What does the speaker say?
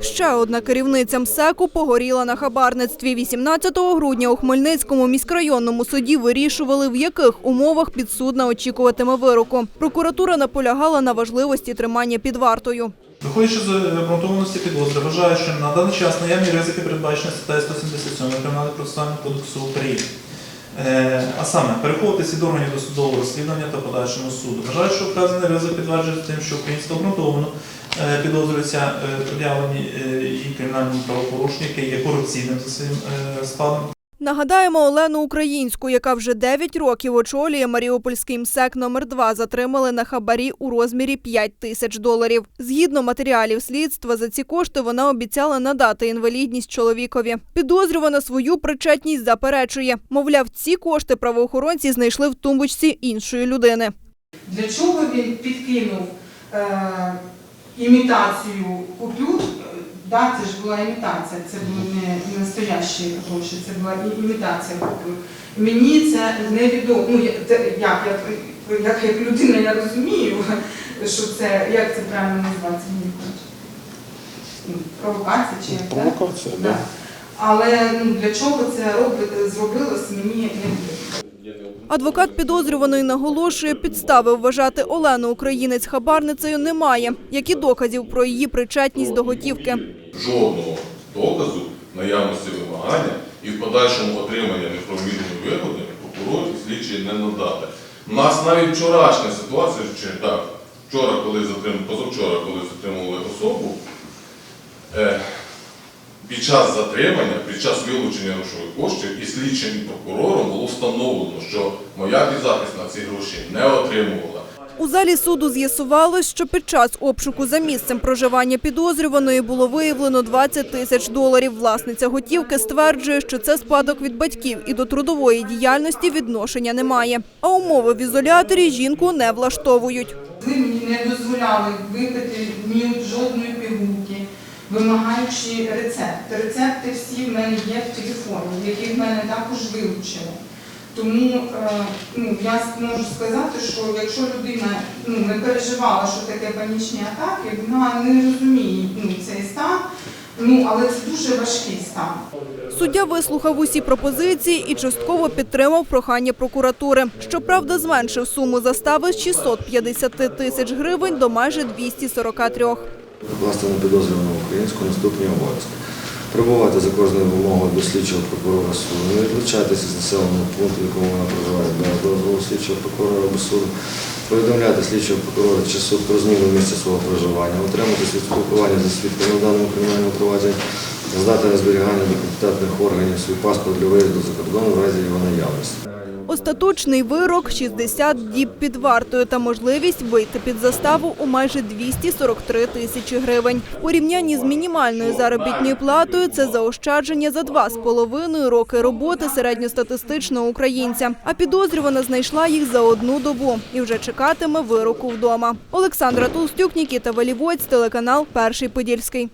Ще одна керівниця МСЕКу погоріла на хабарництві. 18 грудня у Хмельницькому міськрайонному суді вирішували, в яких умовах підсудна очікуватиме вироку. Прокуратура наполягала на важливості тримання під вартою. Виходячи з обґрунтованості підозри, вважаю, що на даний час наявні ризики передбачені статтею 177 Кримінального процесуального кодексу України. Е, а саме, переховуватися від органів досудового розслідування та подальшому суду. Вважаю, що вказаний ризик підтверджується тим, що українська обґрунтовано е, підозрюється е, пред'явлені і кримінальному правопорушенню, яке є корупційним за своїм складом. Нагадаємо, Олену Українську, яка вже 9 років очолює Маріупольський МСЕК номер 2 затримали на хабарі у розмірі 5 тисяч доларів. Згідно матеріалів слідства, за ці кошти вона обіцяла надати інвалідність чоловікові. Підозрювана свою причетність заперечує. Мовляв, ці кошти правоохоронці знайшли в тумбочці іншої людини. Для чого він підкинув е, імітацію Да, це ж була імітація, це були не настоящі гроші, це була імітація. Мені це невідомо. Ну, як, як, як, як людина я розумію, що це, як це правильно називається, мені. Ну, Провокація чи як так? Провокація, Да. да. Але ну, для чого це зробилось, мені не відомо. Адвокат підозрюваної наголошує, підстави вважати Олену Українець хабарницею немає, як і доказів про її причетність до готівки. жодного доказу наявності вимагання і в подальшому отримання неправомірної вигоди прокурор і слідчий не надати. У нас навіть вчорашня ситуація, чи так, вчора, коли затримали, позавчора, коли затримували особу, е, під час затримання, під час вилучення грошових коштів і слідчим і прокурором було встановлено, що моя підзахисна ці гроші не отримувала. У залі суду з'ясувалось, що під час обшуку за місцем проживання підозрюваної було виявлено 20 тисяч доларів. Власниця готівки стверджує, що це спадок від батьків і до трудової діяльності відношення немає. А умови в ізоляторі жінку не влаштовують. Ви мені не дозволяли випити ні жодної пігулки, вимагаючи рецепт. Рецепти всі в мене є в телефоні, які в мене також вилучили. Тому е, ну, я можу сказати, що якщо людина ну, не переживала, що таке панічні атаки, вона не розуміє ну, цей стан, ну, але це дуже важкий стан. Суддя вислухав усі пропозиції і частково підтримав прохання прокуратури. Щоправда, зменшив суму застави з 650 тисяч гривень до майже 243. Власне підозрюваного українську наступні обов'язки. Прибувати за кожною вимогою до слідчого прокурора суду, не відлучатися з населеного пункту, в якому вона проживає без дозволу слідчого прокурора або суду, повідомляти слідчого прокурора чи суд про зміну місця свого проживання, отримати спілкування за свідком на даному кримінальному провадженні, здати на зберігання до компетентних органів свій паспорт для виїзду за кордон в разі його наявності. Остаточний вирок – 60 діб під вартою та можливість вийти під заставу у майже 243 тисячі гривень. У порівнянні з мінімальною заробітною платою це заощадження за два з половиною роки роботи середньостатистичного українця. А підозрювана знайшла їх за одну добу і вже чекатиме вироку вдома. Олександра Толстюк, Нікіта Валівоць, телеканал Перший Подільський.